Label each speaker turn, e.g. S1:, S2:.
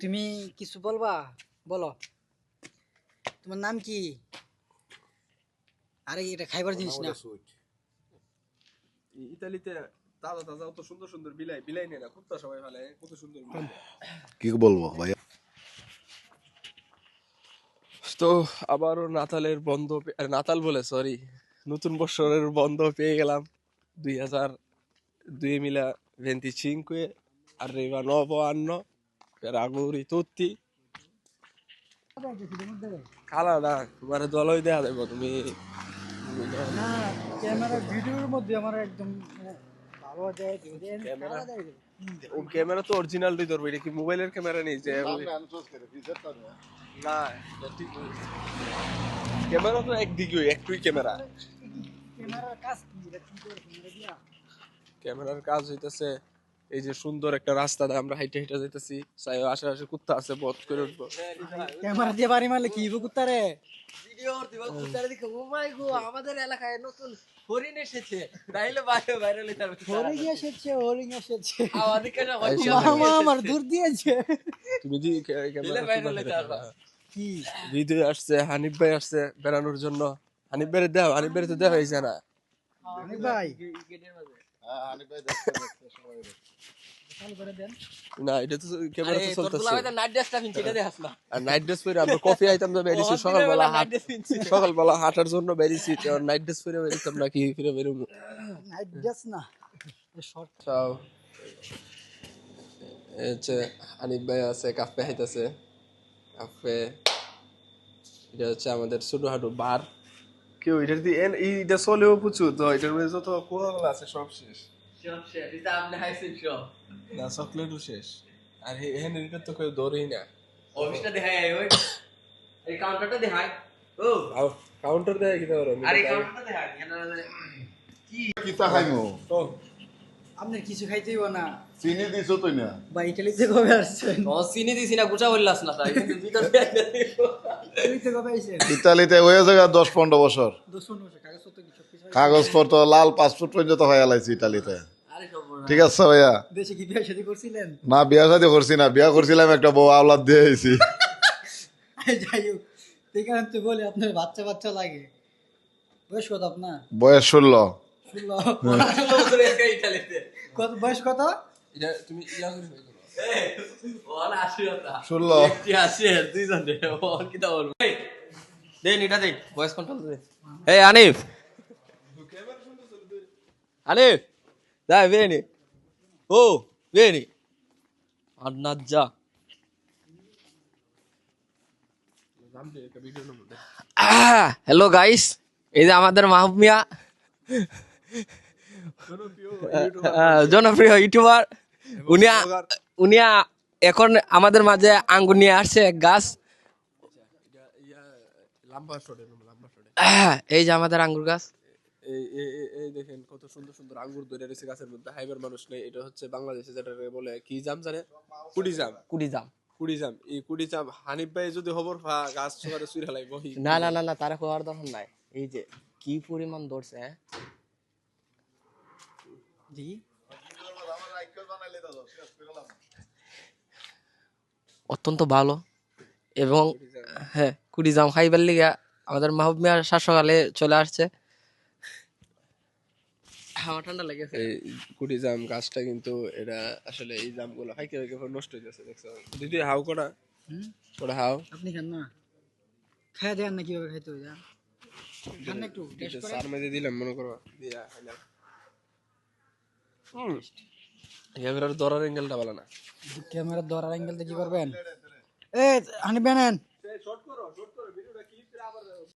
S1: তুমি কিছু বলবা? বলো। তোমার নাম কি? আরে এটা খাইবার জিনিস না।
S2: ইতালিতে তাজা তাজা অত সুন্দর সুন্দর বিলাই বিলাই নেই না কুত্তা সবাই ভালো কত সুন্দর
S3: কি বলব ভাইয়া?
S2: তো আবারও নাতালের বন্ধ আরে নাতাল বলে সরি নতুন বছরের বন্ধ পেয়ে গেলাম। দুই হাজার দুই মিলা ভেন্তি ভেন্টিচিনque arriva nuovo নব per auguri tutti খালা না তোমার দলই দেয়া দেবো তুমি।
S1: ক্যামেরা ভিডিওর মধ্যে আমার একদম মানে, ভালো দেয়
S2: ক্যামেরা? ও ক্যামেরা তো অরিজিনালটাই ধরবে এটা কি মোবাইলের ক্যামেরা নেই যে না ক্যামেরা তো একদিকে একটুই ক্যামেরা।
S1: ক্যামেরার কাজ
S2: ক্যামেরার কাজ হইতেছে এই যে সুন্দর একটা রাস্তাটা আমরা হাইটে হাইটে যাইতেছি। চাই আশেপাশে কুত্তা আছে বধ করে উঠবো।
S1: ক্যামেরা দিয়ে বাড়ি মারলে কি কুত্তারে?
S4: আমাদের এলাকায় নতুন হরিণ এসেছে। তাইলে বাইরে বাইরে হবে
S1: হরিং এসেছে হরিং এসেছে।
S4: আমাদের কাছে
S1: মামা আমার দূর দিয়েছে।
S2: তুমি দি ক্যা- ক্যামেরা
S4: বাইরে লইতে পারবা।
S1: কি?
S2: ভিডিও আসছে হানিফ ভাই আসছে বেড়ানোর জন্য। হানিফ ভাইয়ের দেও হানিফ ভাইয়ের তো দেওয়া হয়েছে না।
S1: অনেক ভাই।
S4: গেটের মাঝে
S1: চালু করে দেন
S2: না এটা তো ক্যামেরা তো চলতেছে।
S4: দুলাভাই নাইট ড্রেসটা পিনছে এটা দেখাস না।
S2: আর নাইট ড্রেস পরে আমরা কফি আইতাম তো বেরিয়েছি সকালবেলা হাট
S4: নাইট ড্রেস পিনছে।
S2: সকালবেলা হাঁটার জন্য বেরিয়েছি নাইট ড্রেস পরে বেরিয়েছিলাম নাকি ফিরে বেরোবো?
S1: নাইট ড্রেস না শর্ট
S2: চাও হচ্ছে হানিফ ভাই আছে কাফে খাইতেছে। কাফে এটা হচ্ছে আমাদের ছোট হাঁটু বার। কেউ এটার দিয়ে এইটা চলেও প্রচুর। তো এটার মধ্যে যত কোয়াগুলো আছে সব শেষ।
S4: সব শেষ। এটা আপনি হাইছেন সব।
S2: না চকলেটও শেষ। আর এখানে এটা তো কেউ দৌড়েই না।
S4: অফিসটা দেখাই আই ওই। এই কাউন্টারটা দেখাই। ও।
S2: কাউন্টার দেয় কিনা ওরা
S4: আরে কাউন্টারটা দেখাই। এখানে
S3: কিতা খাইমু?
S2: তো
S1: আপনার কিছু না।
S3: চিনি দিছো তুই না?
S1: বা ইটালিতে কবে আসছেন?
S4: ও চিনি দিছি না গুছা বললাস না তাই। ভিতর
S3: ইতালিতে হয়ে জায়গা দশ পনেরো বছর।
S1: কাগজপত্র
S3: লাল পাসপোর্ট পর্যন্ত হয়ে লাইছি ইতালিতে।
S4: আরে
S3: ঠিক আছে ভাইয়া? না বিয়া শাদি করছি না। বিয়া করছিলাম একটা বউ আওলাদ দিয়ে আইছি।
S1: যাই হোক কারণে বলি আপনার বাচ্চা বাচ্চা লাগে। বয়স কত আপনার?
S3: বয়স ষোলো।
S1: ষোলো।
S4: ইতালিতে
S1: কত বয়স কত?
S2: তুমি
S3: ষোলো
S4: দেন এটা ভয়েস কন্ট্রোল দে এই Anif. Anif mannaggia hello guys এই যে আমাদের মাহবুব মিয়া। জনপ্রিয় ইউটিউবার। উনি উনি এখন আমাদের মাঝে আঙ্গুর নিয়ে আসছে এক গাছ। আহ, এই যে আমাদের আঙ্গুর গাছ।
S2: এই দেখেন কত সুন্দর সুন্দর আঙ্গুর ধরে রয়েছে গাছের মধ্যে। হাইবার মানুষ নেই এটা হচ্ছে বাংলাদেশে যেটা বলে কি জাম জানে? কুড়ি জাম
S4: কুড়ি দাম
S2: কুড়ি জাম এই কুড়ি জাম হানিফ ভাই যদি খবর পা গাছ সবারে চুরি বহি
S4: না না না না তারা হওয়ার দরকার নাই। এই যে কি পরিমাণ ধরছে হ্যাঁ?
S1: জি?
S4: অত্যন্ত ভালো। এবং হ্যাঁ কুড়ি জাম খাইবার লিগা আমাদের মাহবুব মিয়ার সাত সকালে চলে আসছে। আমার ঠান্ডা লেগেছে।
S2: এই কুড়ি জাম গাছটা কিন্তু এটা আসলে এই জামগুলো খাইতে খাইতে নষ্ট হয়ে যাচ্ছে দেখছ? দিদি হাও করা ওটা হাও।
S1: আপনি খান না। খাই দেন না কীভাবে খাইতে হয় খান একটু
S2: সার মেজে দিলাম মনে করো দিয়া খাইলাম। হুম। এবার দরার অ্যাঙ্গেলটা ভালো না।
S1: ক্যামেরার ধরার অ্যাঙ্গেলটা কি করবেন? এ হানি বেনেন।